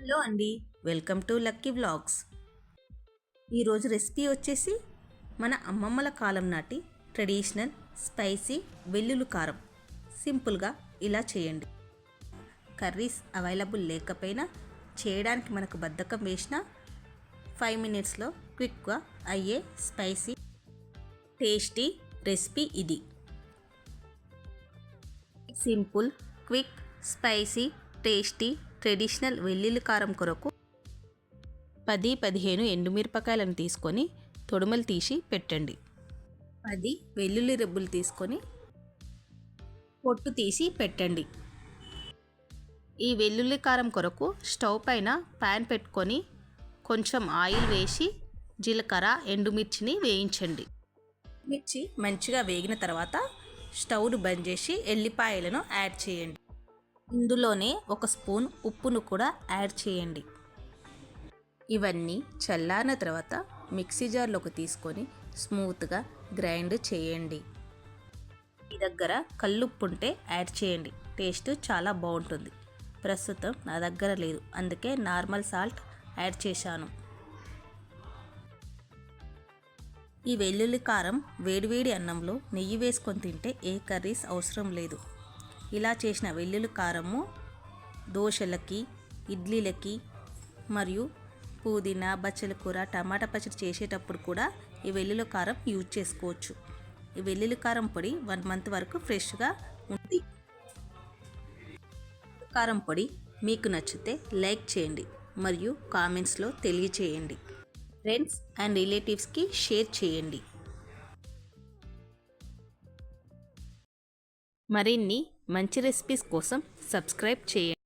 Hello అండి welcome to lucky vlogs. ఈరోజు recipe వచ్చేసి మన అమ్మమ్మల కాలం నాటి ట్రెడిషనల్ స్పైసీ వెల్లుల్లి కారం. సింపుల్గా ఇలా చేయండి. కర్రీస్ అవైలబుల్ లేకపోయినా చేయడానికి మనకు బద్ధకం వేసిన ఫైవ్ మినిట్స్లో క్విక్గా అయ్యే స్పైసీ టేస్టీ రెసిపీ ఇది. Simple quick spicy tasty traditional వెల్లుల్లి కారం కొరకు పది పదిహేను ఎండుమిరపకాయలను తీసుకొని తొడుమలు తీసి పెట్టండి. పది వెల్లుల్లి రెబ్బులు తీసుకొని పొట్టు తీసి పెట్టండి. ఈ వెల్లుల్లి కారం కొరకు స్టవ్ పైన ప్యాన్ పెట్టుకొని కొంచెం ఆయిల్ వేసి జీలకర్ర ఎండుమిర్చిని వేయించండి. మిర్చి మంచిగా వేగిన తర్వాత స్టవ్ను బంద్ చేసి ఎల్లిపాయలను యాడ్ చేయండి. ఇందులోనే ఒక స్పూన్ ఉప్పును కూడా యాడ్ చేయండి. ఇవన్నీ చల్లారిన తర్వాత మిక్సీ జార్లోకి తీసుకొని స్మూత్గా గ్రైండ్ చేయండి. మీ దగ్గర కల్లుప్పు ఉంటే యాడ్ చేయండి. టేస్ట్ చాలా బాగుంటుంది. ప్రస్తుతం నా దగ్గర లేదు. అందుకే నార్మల్ సాల్ట్ యాడ్ చేశాను. ఈ వెల్లుల్లి కారం వేడివేడి అన్నంలో నెయ్యి వేసుకొని తింటే ఏ కర్రీస్ అవసరం లేదు. ఇలా చేసిన వెల్లుల్లి కారము దోశలకి ఇడ్లీలకి మరియు పుదీనా బచ్చల కూర టమాటా పచ్చడి చేసేటప్పుడు కూడా ఈ వెల్లుల్లి కారం యూజ్ చేసుకోవచ్చు. ఈ వెల్లుల్లి కారం పొడి వన్ మంత్ వరకు ఫ్రెష్గా ఉంది కారం పొడి మీకు నచ్చితే లైక్ చేయండి మరియు కామెంట్స్లో తెలియచేయండి. ఫ్రెండ్స్ అండ్ రిలేటివ్స్కి షేర్ చేయండి. మరిన్ని మంచి రెసిపీస్ కోసం సబ్స్క్రైబ్ చేయండి.